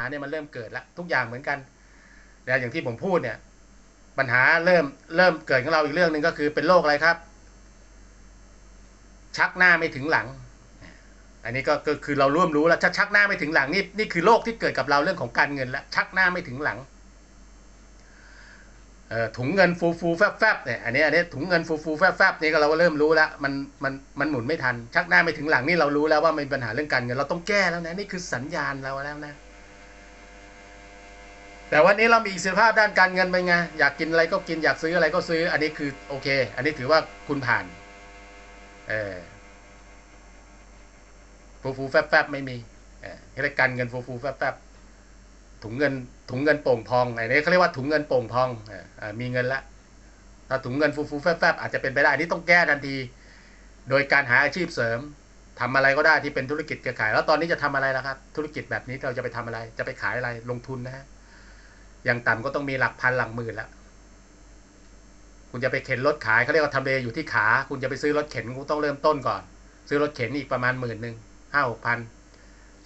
ญหาเนี่ยมันเริ่มเกิดล้วทุกอย่างเหมือนกันนะอย่างที่ผมพูดเนี่ย ปัญหาเริ่มเริ่มเกิดของเราอีกเรื่องหนึ่งก็คือเป็นโรคอะไรครับ ชักหน้าไม่ถึงหลัง อันนี้ก็คือเราร่วมรู้แล้วชักชักหน้าไม่ถึงหลังนี่นี่คือโรคที่เกิดกับเราเรื่องของการเงินล้วชักหน้าไม่ถึงหลังถุงเงินฟูฟูแฟบแฟบเนี่ยอันนี้อันนี้ถุงเงินฟูฟูแฟบแฟบนี่ก็เราก็เริ่มรู้แล้วมันมันมันหมุนไม่ทัน ชักหน้าไม่ถึงหลังนี่เรารู้แล้วว่ามันมีปัญหาเรื่องการเงินเราต้องแก้แล้วนะนี่คือสัญญาณเราแล้วนะ แต่วันนี้เรามีอิสรภาพด้านการเงินเป็นไง อยากกินอะไรก็กินอยากซื้ออะไรก็ซื้อ อันนี้คือโอเค อันนี้ถือว่าคุณผ่าน เออฟูฟูแฟบแฟบไม่มีเออเรียกการเงินฟูฟูแฟบแฟบถุงเงิน ถุงเงินโป่งพองอันนี้เขาเรียกว่าถุงเงินโป่งพองเออมีเงินละถ้าถุงเงินฟูฟูแฟบแฟบอาจจะเป็นไปได้อันนี้ต้องแก้ทันที โดยการหาอาชีพเสริมทำอะไรก็ได้ที่เป็นธุรกิจเครือข่าย แล้วตอนนี้จะทำอะไรล่ะครับ ธุรกิจแบบนี้เราจะไปทำอะไร จะไปขายอะไรลงทุนนะฮะ อย่างต่ำก็ต้องมีหลักพันหลักหมื่นแล้วคุณจะไปเข็นรถขายเขาเรียกว่าทำเลอยู่ที่ขา คุณจะไปซื้อรถเข็นคุณต้องเริ่มต้นก่อน ซื้อรถเข็นอีกประมาณหมื่นหนึ่งห้าหกพัน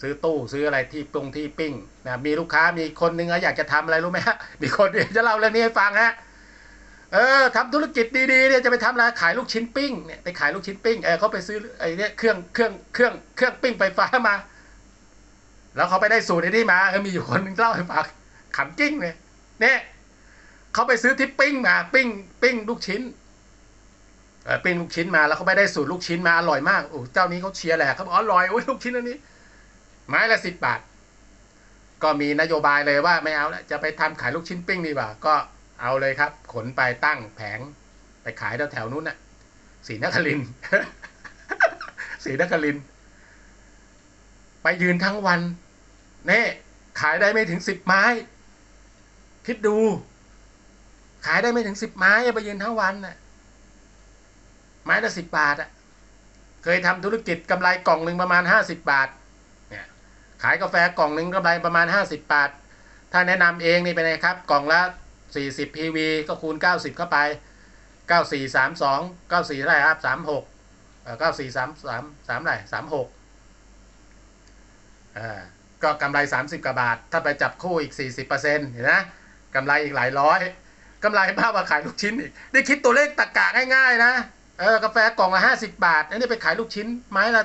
ซื้อตู้ซื้ออะไรที่ปรุงที่ปิ้งนะมีลูกค้ามีคนหนึงอะอยากจะทำอะไรรู้ไหมฮะมีคนเดียวจะเล่าเรื่องนี้ให้ฟังฮะเออทำธุรกิจดีๆเนี่ยจะไปทำอะไรขายลูกชิ้นปิ้งเนี่ยไปขายลูกชิ้นปิ้งเออเขาไปซื้อไอ้เนี่ยเครื่องเครื่องเครื่องเครื่องปิ้งไฟฟ้ามา แล้วเขาไปได้สูตรไอ้นี่มาเออมีอยู่คนหนึงเล่าให้ฟัง ขำกิ้งเลยเนี่ยเขาไปซื้อที่ปิ้งมาปิ้ง ปิ้งลูกชิ้นเออปิ้งลูกชิ้นมาแล้วเขาไปได้สูตรลูกชิ้นมาอร่อยมากโอ้เจ้านี้เขาเชียร์แหละเขาบอกอร่อยโอ้ยลูกชิ้นอันนี้ ไม้ละสิบบาท ก็มีนโยบายเลยว่าไม่เอาแล้วจะไปทำขายลูกชิ้นปิ้งดีกว่า ก็เอาเลยครับ ขนไปตั้งแผง ไปขายแถวแถวนู้นน่ะศรีนครินศรีนคริน ไปยืนทั้งวันเนี่ยขายได้ไม่ถึงสิบไม้ คิดดู ขายได้ไม่ถึงสิบไม้ไปยืนทั้งวันน่ะ ไม้ละสิบบาทอะ เคยทำธุรกิจกำไรกล่องหนึ่งประมาณห้าสิบบาท เนี่ย ขายกาแฟกล่องหนึ่งกำไรประมาณห้าสิบบาท ถ้าแนะนำเองนี่เป็นไงครับ กล่องละสี่สิบ PV ก็คูณเก้าสิบเข้าไปเก้าสี่สามสองเก้าสี่เท่าไร่ครับสามหกเก้าสี่สามสามสามอะไรสามหกอ่าก็กำไร 30 กว่าบาท ถ้าไปจับคู่อีก 40%เห็นนะ กำไรอีกหลายร้อยกำไรมากกว่าขายลูกชิ้นอีกนี่คิดตัวเลขตะกะง่ายๆนะเออกาแฟกล่องละ50บาทอันนี้ไปขายลูกชิ้น ไม้ละ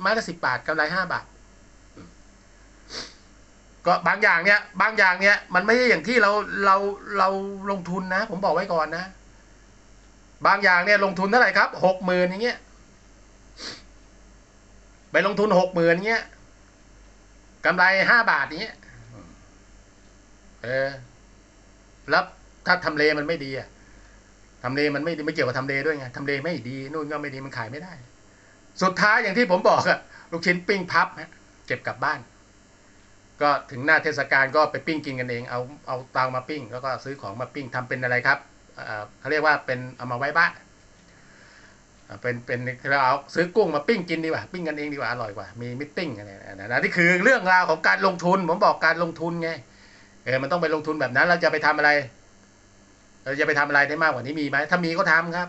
ไม้ละ10บาทกำไร5บาท ก็บางอย่างเนี้ยบางอย่างเนี้ยมันไม่ใช่อย่างที่เราเราเราลงทุนนะ ผมบอกไว้ก่อนนะ บางอย่างเนี่ยลงทุนเท่าไหร่ครับหกหมื่นอย่างเงี้ยไปลงทุนหกหมื่นเงี้ยกำไรห้าบาทอย่างเงี้ยเออ แล้วถ้าทำเลมันไม่ดีอะทำเลมันไม่ไม่เกี่ยวกับทำเลด้วยไงทำเลไม่ดีนู่นก็ไม่ดีมันขายไม่ได้ สุดท้ายอย่างที่ผมบอกอะลูกชิ้นปิ้งพับฮะเก็บกลับบ้าน ก็ถึงหน้าเทศกาลก็ไปปิ้งกินกันเอง เอาเอาเตามาปิ้ง แล้วก็ซื้อของมาปิ้งทำเป็นอะไรครับเขาเรียกว่าเป็นเอามาไว้บ้านเป็นเป็นเราเอาซื้อกุ้งมาปิ้งกินดีกว่าปิ้งกันเองดีกว่าอร่อยกว่ามีมิทติ้งอะไรนะนี่คือเรื่องราวของการลงทุนผมบอกการลงทุนไง เออมันต้องไปลงทุนแบบนั้น เราจะไปทำอะไร เราจะไปทำอะไรได้มากกว่านี้มีไหมถ้ามีก็ทำครับ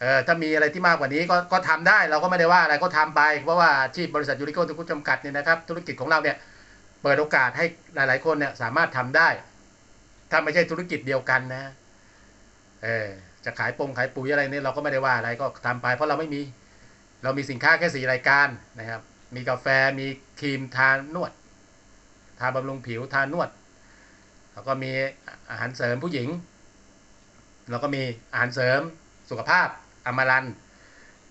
เออถ้ามีอะไรที่มากกว่านี้ก็ก็ทำได้ เราก็ไม่ได้ว่าอะไรก็ทำไป เพราะว่าอาชีพบริษัทยูริโกทุกจำกัดเนี่ยนะครับ ธุรกิจของเราเนี่ย เปิดโอกาสให้หลาย ๆ คนเนี่ย สามารถทำได้ ถ้าไม่ใช่ธุรกิจเดียวกันนะ เออจะขายปงขายปุ๋ยอะไรเนี่ยเราก็ไม่ได้ว่าอะไรก็ทำไปเพราะเราไม่มี เรามีสินค้าแค่สี่รายการนะครับ มีกาแฟมีครีมทานนวด ทาบำรุงผิวทานวด แล้วก็มีอาหารเสริมผู้หญิง แล้วก็มีอาหารเสริมสุขภาพอมรัน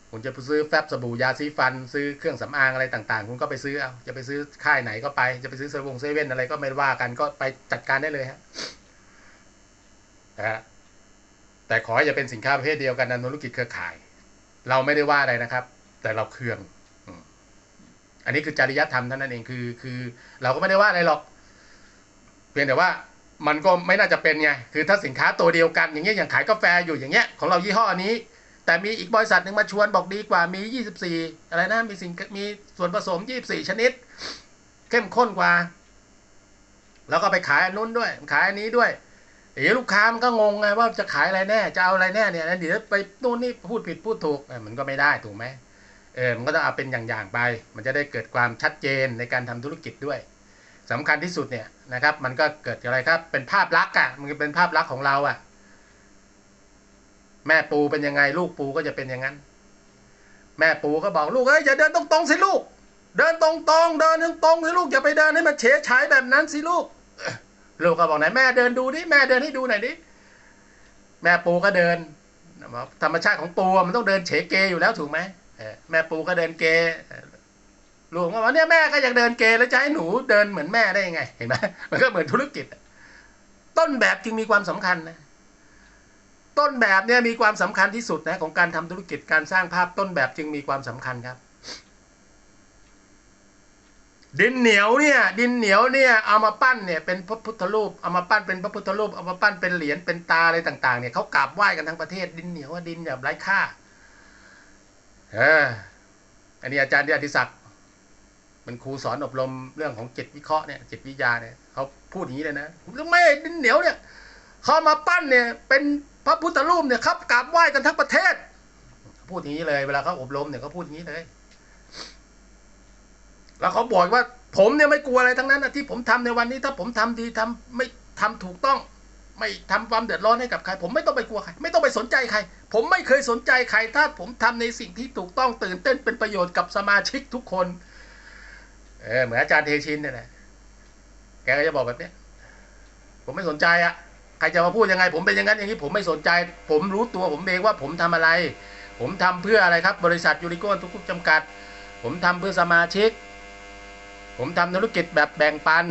คุณจะไปซื้อแฟบสบู่ยาสีฟัน ซื้อเครื่องสำอางอะไรต่างๆ คุณก็ไปซื้อเอาจะไปซื้อค่ายไหนก็ไป จะไปซื้อเซเว่นเซเว่นอะไรก็ไม่ว่ากันก็ไปจัดการได้เลยฮะนะแต่ขออย่าเป็นสินค้าประเภทเดียวกันในธุรกิจเครือข่าย เราไม่ได้ว่าอะไรนะครับ แต่เราเคือง อันนี้คือจริยธรรมเท่านั้นเองคือ คือ เราก็ไม่ได้ว่าอะไรหรอก เพียงแต่ว่ามันก็ไม่น่าจะเป็นไง คือถ้าสินค้าตัวเดียวกันอย่างเงี้ยอย่างขายกาแฟอยู่อย่างเงี้ยของเรายี่ห้อนี้ แต่มีอีกบริษัทหนึ่งมาชวนบอกดีกว่ามี 24 อะไรนะ มีสิ่งมีส่วนผสม 24 ชนิด เข้มข้นกว่า แล้วก็ไปขายอันนู้นด้วย ขายอันนี้ด้วยเอ๋ลูกค้ามันก็งงไงว่าจะขายอะไรแน่ จะเอาอะไรแน่เนี่ยแล้วเดี๋ยวไปนู่นนี่พูดผิดพูดถูกเออมันก็ไม่ได้ถูกไหม เออมันก็ต้องเอาเป็นอย่างๆไป มันจะได้เกิดความชัดเจนในการทำธุรกิจด้วยสำคัญที่สุดเนี่ยนะครับ มันก็เกิดอะไรครับ เป็นภาพลักษณ์อะ มันเป็นภาพลักษณ์ของเราอะ แม่ปูเป็นยังไงลูกปูก็จะเป็นอย่างนั้น แม่ปูก็บอกลูกเอ้ยอย่าเดินตรงๆสิลูก เดินตรงๆเดินตรงๆสิลูกอย่าไปเดินให้มันเฉยฉายแบบนั้นสิลูก ลูกก็บอกไหนแม่เดินดูดิแม่เดินให้ดูหน่อยดิแม่ปูก็เดินธรรมชาติของปูมันต้องเดินเฉเกอยู่แล้วถูกไหม แม่ปูก็เดินเกเออลูกก็บอกเนี่ยแม่ก็อยากเดินเกแล้วจะให้หนูเดินเหมือนแม่ได้ยังไง เห็นไหมมันก็เหมือนธุรกิจ ต้นแบบจึงมีความสำคัญนะ ต้นแบบเนี่ยมีความสำคัญที่สุดนะของการทำธุรกิจการสร้างภาพต้นแบบจึงมีความสำคัญครับ ดินเหนียวเนี่ย ดินเหนียวเนี่ยเอามาปั้นเนี่ยเป็นพระพุทธรูปเอามาปั้นเป็นพระพุทธรูปเอามาปั้นเป็นเหรียญเป็นตาอะไรต่าง ๆเนี่ยเขากราบไหว้กันทั้งประเทศ ดินเหนียวว่าดินแบบไร้ค่า อันนี้อาจารย์อธิศักดิ์เป็นครูสอนอบรมเรื่องของจิตวิเคราะห์เนี่ยจิตวิทยาเนี่ยเขาพูดอย่างนี้เลยนะแล้วไม่ดินเหนียวเนี่ยเขามาปั้นเนี่ยเป็นพระพุทธรูปเนี่ยครับกราบไหว้กันทั้งประเทศ พูดอย่างนี้เลย เวลาเขาอบรมเนี่ยเขาพูดอย่างนี้เลย แล้วเขาบอกว่า ผมเนี่ยไม่กลัวอะไรทั้งนั้นนะที่ผมทำในวันนี้ ถ้าผมทำดีทำไม่ทำถูกต้อง ไม่ทำความเดือดร้อนให้กับใคร ผมไม่ต้องไปกลัวใคร ไม่ต้องไปสนใจใคร ผมไม่เคยสนใจใคร ถ้าผมทำในสิ่งที่ถูกต้องตื่นเต้นเป็นประโยชน์กับสมาชิกทุกคนเออเหมือนอาจารย์เทชินเนี่ยแหละแกก็จะบอกแบบนี้ผมไม่สนใจอะใครจะมาพูดยังไง ผมเป็นอย่างนั้นอย่างนี้ผมไม่สนใจ ผมรู้ตัวผมเองว่าผมทำอะไร ผมทำเพื่ออะไรครับ บริษัทยูริโก้ทุกคุกจำกัด ผมทำเพื่อสมาชิก ผมทำธุรกิจแบบแบ่งปัน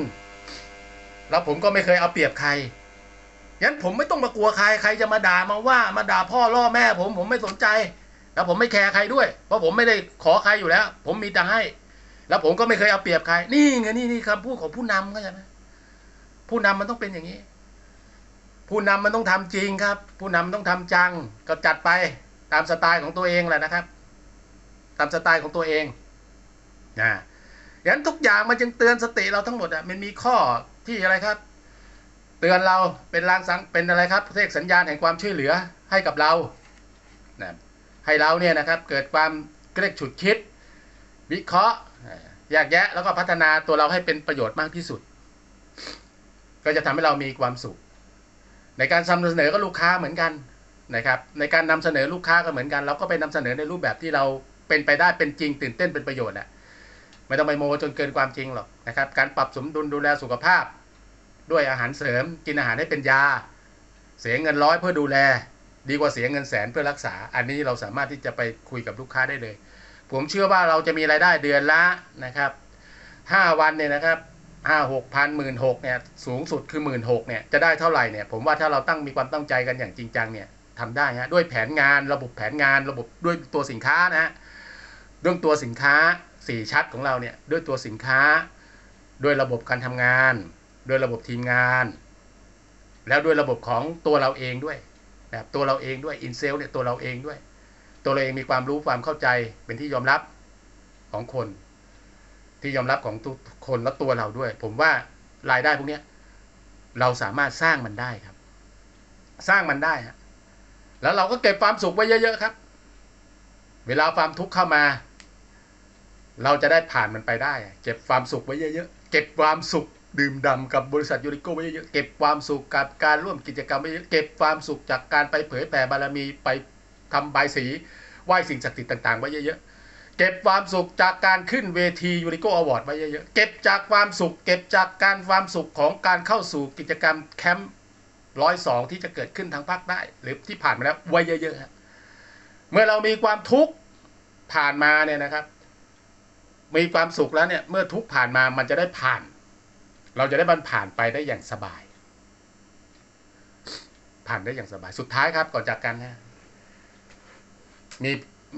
แล้วผมก็ไม่เคยเอาเปรียบใคร งั้นผมไม่ต้องมากลัวใครใครจะมาด่ามาว่ามาด่าพ่อล่อแม่ ผมผมไม่สนใจ แล้วผมไม่แคร์ใครด้วย เพราะผมไม่ได้ขอใครอยู่แล้ว ผมมีแต่ให้ แล้วผมก็ไม่เคยเอาเปรียบใคร นี่ไงนี่นี่คำพูดของผู้นำเข้าใจไหมผู้นำมันต้องเป็นอย่างนี้ ผู้นำมันต้องทำจริงครับ ผู้นำต้องทำจังก็จัดไปตามสไตล์ของตัวเองแหละนะครับ ตามสไตล์ของตัวเองนะอย่างนั้นทุกอย่างมันจึงเตือนสติเราทั้งหมดอะมันมีข้อที่อะไรครับ ตือนเราเป็นลางสังเป็นอะไรครับเรียกสัญญาณแห่งความช่วยเหลือให้กับเรานะให้เราเนี่ยนะครับเกิดความเรียกฉุดคิด วิเคราะห์แยกแยะแล้วก็พัฒนาตัวเราให้เป็นประโยชน์มากที่สุด ก็จะทำให้เรามีความสุข ในการนำเสนอก็ลูกค้าเหมือนกันนะครับ ในการนำเสนอลูกค้าก็เหมือนกัน เราก็ไปนำเสนอในรูปแบบที่เราเป็นไปได้เป็นจริง ตื่นเต้นเป็นประโยชน์อะไม่ต้องไปโมจนเกินความจริงหรอกนะครับ การปรับสมดุลดูแลสุขภาพ ด้วยอาหารเสริมกินอาหารให้เป็นยา เสียเงินร้อยเพื่อดูแล ดีกว่าเสียเงินแสนเพื่อรักษา อันนี้เราสามารถที่จะไปคุยกับลูกค้าได้เลย ผมเชื่อว่าเราจะมีรายได้เดือนละนะครับห้าวันเนี่ยนะครับห้าหกพันหมื่นหกเนี่ยสูงสุดคือหมื่นหกเนี่ยจะได้เท่าไหร่เนี่ยผมว่าถ้าเราตั้งมีความตั้งใจกันอย่างจริงจังเนี่ยทำได้ฮะด้วยแผนงานระบบแผนงานระบบด้วยตัวสินค้านะฮะด้วยตัวสินค้าสี่ชัดของเราเนี่ยด้วยตัวสินค้าด้วยระบบการทำงาน ด้วยระบบทีมงาน แล้วด้วยระบบของตัวเราเองด้วยนะครับตัวเราเองด้วยอินเซลเนี่ยตัวเราเองด้วย ตัวเราเองมีความรู้ความเข้าใจเป็นที่ยอมรับของคน ที่ยอมรับของทุกคนและตัวเราด้วย ผมว่ารายได้พวกเนี้ยเราสามารถสร้างมันได้ครับ สร้างมันได้ฮะแล้วเราก็เก็บความสุขไว้เยอะๆครับ เวลาความทุกข์เข้ามา เราจะได้ผ่านมันไปได้ เก็บความสุขไว้เยอะๆเก็บความสุข ดื่มด่ำกับบริษัทยูริโกไว้เยอะๆเก็บความสุขกับการร่วมกิจกรรมไว้เยอะเก็บความสุขจากการไปเผยแผ่บารมีไปทำใบายสีไหว้สิ่งศักดิ์สิทธิ์ต่างๆไว้เยอะๆเก็บความสุขจากการขึ้นเวทียูริโกอวอร์ดไว้เยอะๆเก็บจากความสุข เก็บจากการความสุขของการเข้าสู่กิจกรรมแคมป์ร้อยสองที่จะเกิดขึ้นทางภาคใต้หรือที่ผ่านมาแล้วไว้เยอะๆเมื่อเรามีความทุกข์ผ่านมาเนี่ยนะครับ มีความสุขแล้วเนี่ยเมื่อทุกข์ผ่านมามันจะได้ผ่าน เราจะได้บันผ่านไปได้อย่างสบาย ผ่านได้อย่างสบาย สุดท้ายครับก่อนจากกันนะมี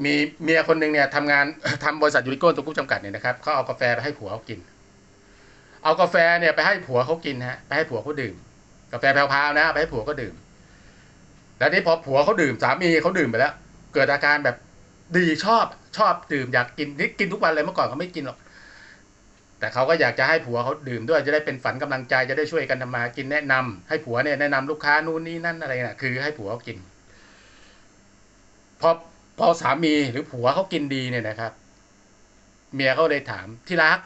มีเมียคนหนึ่งเนี่ยทำงานทำบริษัทยูริโก้ตัวกุ๊กจำกัดเนี่ยนะครับเขาเอากาแฟไปให้ผัวเขากิน เอากาแฟเนี่ยไปให้ผัวเขากินฮะไปให้ผัวเขาดื่ม กาแฟแพรวๆนะไปให้ผัวก็ดื่ม แล้วนี่พอผัวเขาดื่มสามีเขาดื่มไปแล้ว เกิดอาการแบบดีชอบชอบดื่มอยากกินนี่กินทุกวันเลยเมื่อก่อนเขาไม่กินหรอก แต่เขาก็อยากจะให้ผัวเขาดื่มด้วยจะได้เป็นฝันกำลังใจจะได้ช่วยกันทำมากินแนะนำให้ผัวเนี่ยแนะนำลูกค้านู่นนี่นั่นอะไรน่ะ คือให้ผัวเขากินพอพอสามีหรือผัวเขากินดีเนี่ยนะครับ เมียเขาเลยถามที่รัก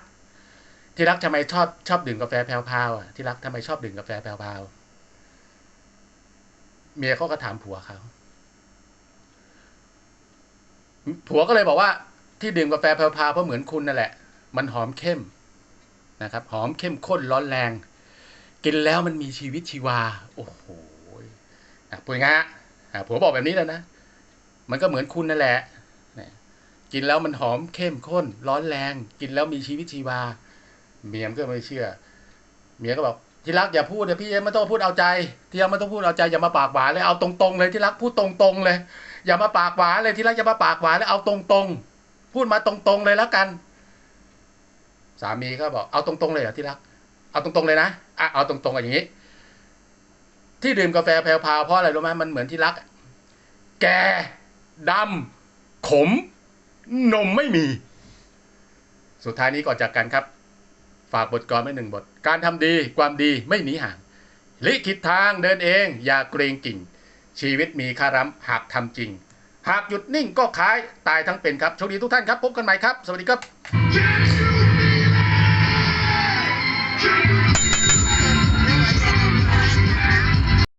ที่รักทำไมชอบชอบดื่มกาแฟแพรวๆอะที่รักทำไมชอบดื่มกาแฟแพรวๆเมียเขาก็ถามผัวเขาผัวก็เลยบอกว่าที่ดื่มกาแฟแพรวๆเพราะเหมือนคุณนั่นแหละ มันหอมเข้ม นะครับ หอมเข้มข้นร้อนแรง กินแล้วมันมีชีวิตชีวา โอ้โหอะพูดง่ายๆฮะอะผัวบอกแบบนี้แล้วนะ มันก็เหมือนคุณนั่นแหละกินแล้วมันหอมเข้มข้น ร้อนแรง กินแล้วมีชีวิตชีวา เมียมก็ไม่เชื่อ เมียก็บอกที่รักอย่าพูดนะพี่ไม่ต้องพูดเอาใจที่รักไม่ต้องพูดเอาใจอย่ามาปากหวานเลยเอาตรงๆเลยที่รักพูดตรงๆเลย อย่ามาปากหวานเลยที่รักอย่ามาปากหวานเลยเอาตรงๆพูดมาตรงๆเลยแล้วกัน สามีก็บอกเอาตรงๆเลยเหรอที่รัก เอาตรงๆเลยนะอะเอาตรงๆอย่างนี้ ที่ดื่มกาแฟแพรวๆเพราะอะไรรู้ไหมมันเหมือนที่รัก แกดำขม นมไม่มี สุดท้ายนี้ก่อนจากกันครับ ฝากบทกรไว้หนึ่งบท การทำดีความดีไม่หนีห่างลิขิตทางเดินเอง อย่าเกรงกิ่ง ชีวิตมีค่าร้ำหากทำจริง หากหยุดนิ่งก็คล้ายตายทั้งเป็นครับโชคดีทุกท่านครับ พบกันใหม่ครับ สวัสดีครับ Yes!